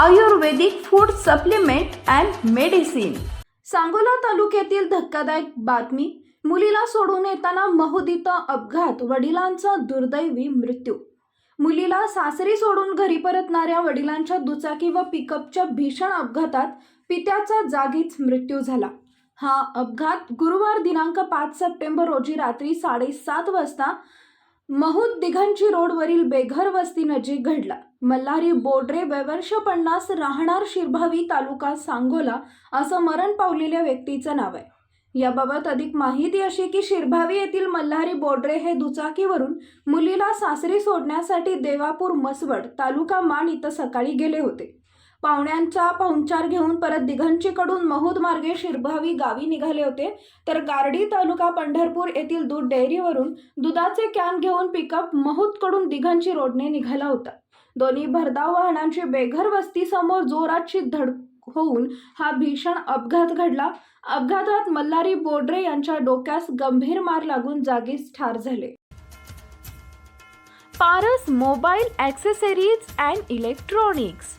Ayurvedic food supplement and medicine Sangola तालुक्यातील धक्कादायक बातमी. मुलीला सोडून येताना महुदीता अपघात वडिलांचा दुर्दैवी मृत्यू. मुलीला सासरी सोडून घरी परतणाऱ्या वडिलांच्या दुचाकी व पिकअपच्या भीषण अपघातात पित्याचा जागीच मृत्यू झाला. हा अपघात गुरुवार दिनांक पाच सप्टेंबर रोजी रात्री साडेसात वाजता महूद दिघंची रोडवरील बेघर वस्ती नजीक घडला. मल्हारी बोडरे वैवर्ष पन्नास राहणार शिरभावी तालुका सांगोला असं मरण पावलेल्या व्यक्तीचं नाव आहे. याबाबत अधिक माहिती अशी की शिरभावी येथील मल्हारी बोडरे हे दुचाकीवरून मुलीला सासरी सोडण्यासाठी देवापूर मसवड तालुका मान इथं सकाळी गेले होते. पाहुण्यांचा पाहुणचार घेऊन परत दिघंचीकडून महूद मार्गे शिरभावी गावी निघाले होते. तर गारडी तालुका पंढरपूर येथील दूध डेअरीवरून दुधाचे कॅन घेऊन पिकअप महूदकडून दिघंची रोडने निघाला होता. दोन्ही भरधाव वाहनांची बेघर वस्तीसमोर जोराची धड होऊन हा भीषण अपघात घडला. अपघातात मल्हारी बोडरे यांच्या डोक्यास गंभीर मार लागून जागीच ठार झाले. Paras mobile accessories and electronics